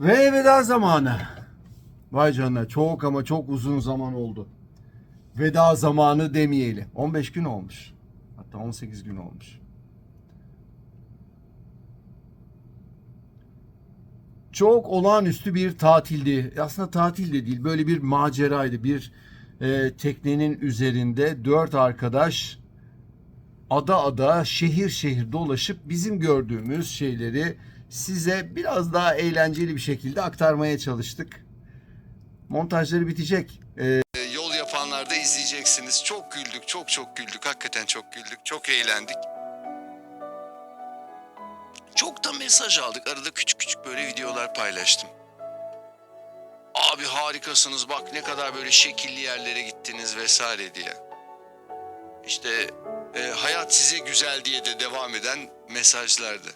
Ve veda zamanı. Vay canına çok ama çok uzun zaman oldu. Veda zamanı demeyelim. 15 gün olmuş. Hatta 18 gün olmuş. Çok olağanüstü bir tatildi. Aslında tatil de değil. Böyle bir maceraydı. Bir e, teknenin üzerinde dört arkadaş ada ada, şehir şehir dolaşıp bizim gördüğümüz şeyleri size biraz daha eğlenceli bir şekilde aktarmaya çalıştık. Montajları bitecek. Ee, E, Yol yapanlar da izleyeceksiniz. Çok güldük, çok çok güldük. Hakikaten çok güldük, çok eğlendik. Çok da mesaj aldık. Arada küçük küçük böyle videolar paylaştım. Abi harikasınız bak ne kadar böyle şekilli yerlere gittiniz vesaire diye. İşte e, hayat size güzel diye de devam eden mesajlardı.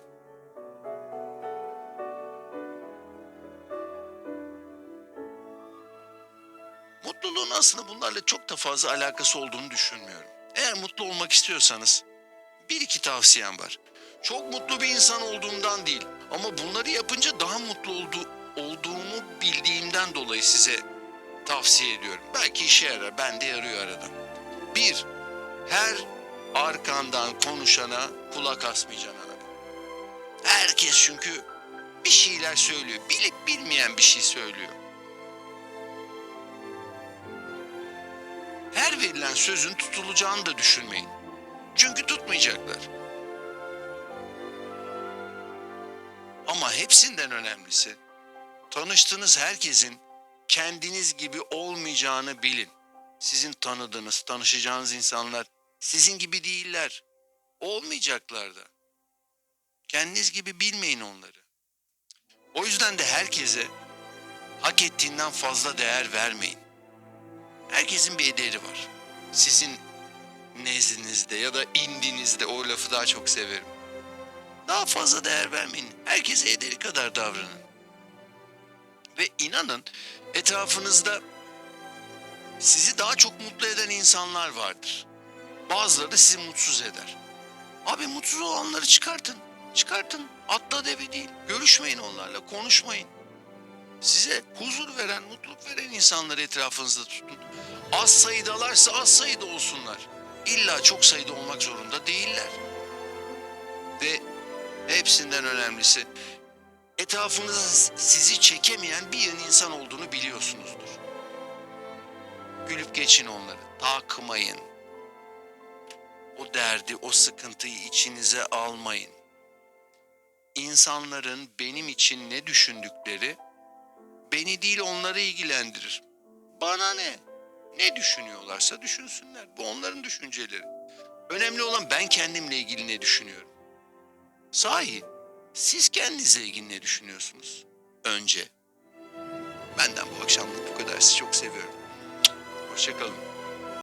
Mutluluğun aslında bunlarla çok da fazla alakası olduğunu düşünmüyorum. Eğer mutlu olmak istiyorsanız bir iki tavsiyem var. Çok mutlu bir insan olduğumdan değil ama bunları yapınca daha mutlu oldu, olduğumu bildiğimden dolayı size tavsiye ediyorum. Belki işe yarar, bende yarıyor arada. Bir, her arkandan konuşana kulak asmayacaksın abi. Herkes çünkü bir şeyler söylüyor. Bilip bilmeyen bir şey söylüyor. Verilen sözün tutulacağını da düşünmeyin. Çünkü tutmayacaklar. Ama hepsinden önemlisi tanıştığınız herkesin kendiniz gibi olmayacağını bilin. Sizin tanıdığınız, tanışacağınız insanlar sizin gibi değiller. Olmayacaklar da. Kendiniz gibi bilmeyin onları. O yüzden de herkese hak ettiğinden fazla değer vermeyin. Herkesin bir ederi var. Sizin nezdinizde ya da indinizde o lafı daha çok severim. Daha fazla değer vermeyin. Herkese ederi kadar davranın. Ve inanın etrafınızda sizi daha çok mutlu eden insanlar vardır. Bazıları da sizi mutsuz eder. Abi mutsuz olanları çıkartın. Çıkartın. Atla deve değil. Görüşmeyin onlarla. Konuşmayın. Size huzur veren, mutluluk veren insanları etrafınızda tutun. Az sayıdalarsa az sayıda olsunlar. İlla çok sayıda olmak zorunda değiller. Ve hepsinden önemlisi etrafınızda sizi çekemeyen bir insan olduğunu biliyorsunuzdur. Gülüp geçin onları. Takmayın. O derdi, o sıkıntıyı içinize almayın. İnsanların benim için ne düşündükleri beni değil onları ilgilendirir. Bana ne? Ne düşünüyorlarsa düşünsünler. Bu onların düşünceleri. Önemli olan ben kendimle ilgili ne düşünüyorum. Sahi siz kendinizle ilgili ne düşünüyorsunuz? Önce. Benden bu akşamlık bu kadar. Sizi çok seviyorum. Hoşçakalın.